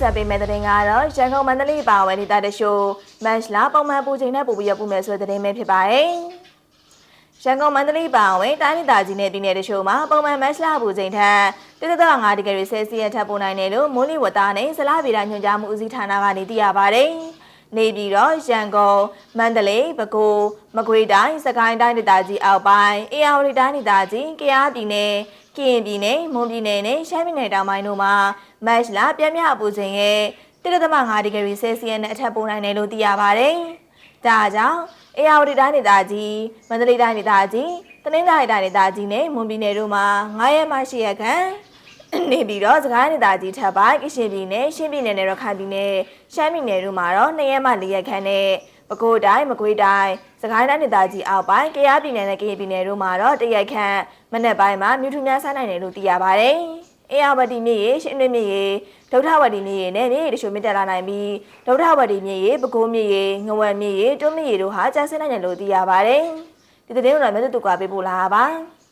ဆက်ပေးမယ့်သတင်းကတော့ရန်ကုန်မန္တလေးပါဝယ်ဒေသတရှို့မတ်လာပုံမှန်ပူချိန်နဲ့ပူပြီးရပူမယ်ဆိုတဲ့သတင်းပဲဖြစ်ပါတယ်။ရန်ကုန်မန္တလေးပါဝယ်တိုင်းဒေသကြီးနဲ့ပြည်နယ်တချို့မှာပုံမှန်မတ်လာပူချိန်ထက်1.5ဒီဂရီဆဲလ်စီယပ်ထပ်ပိုနိုင်တယ်လို့မိုးလေဝသနဲ့ဇလားဗီဒညွှန်ကြားမှုဦးစီးဌာနကနေသိရပါတယ်။ နေပြည်တော်ရန်ကုန်မန္တလေးပဲခူးမကွေးတိုင်းစကိုင်းတိုင်းဒေသကြီးအောက်ပိုင်းအေရဝတီတိုင်းဒေသကြီးကယားပြည်နယ်ကရင်ပြည်နယ်မွန်ပြည်နယ်နဲ့ရှမ်းပြည်နယ်တောင်ပိုင်းတို့မှာမတ်လပြင်းပြအပူချိန်ရဲ့1.5ဒီဂရီဆဲလ်စီယပ်နဲ့အထက်ပိုနိုင်တယ်လို့သိရပါတယ်။ဒါကြောင့်အေရဝတီတိုင်းဒေသကြီးမန္တလေးတိုင်းဒေသကြီးတနင်္သာရီတိုင်းဒေသကြီးနဲ့မွန်ပြည်နယ်တို့မှာ9ရက်မှ10ရက်ခန့် နေပြီးတော့စကိုင်းဒေသကြီးထပ်ပိုင်းကရှင်ပြည်နယ်ရှင်းပြည်နယ်နဲ့ရခိုင်ပြည်နယ်ရှမ်းပြည်နယ်တို့မှာတော့2ရက်မှ4ရက်ခန့်နဲ့ပဲခူးတိုင်းမကွေးတိုင်းစကိုင်းတိုင်းဒေသကြီးအောက်ပိုင်းကယားပြည်နယ်နဲ့ကရင်ပြည်နယ်တို့မှာတော့1ရက်ခန့်မနေ့ပိုင်းမှာမြူထူများဆိုင်နိုင်တယ်လို့သိရပါတယ်။အေယာဝတီမြေရေရှင်းနေမြေရေဒုထဝတီမြေရေနဲ့မြေရေတချို့မြင့်တက်လာနိုင်ပြီးဒုထဝတီမြေရေပဲခူးမြေရေငဝံမြေရေတွန်းမြေရေတို့ဟာကျဆင်းနိုင်တယ်လို့သိရပါတယ်။ဒီသတင်းကိုတော့မြတ်တူကပေးပို့လာတာပါ။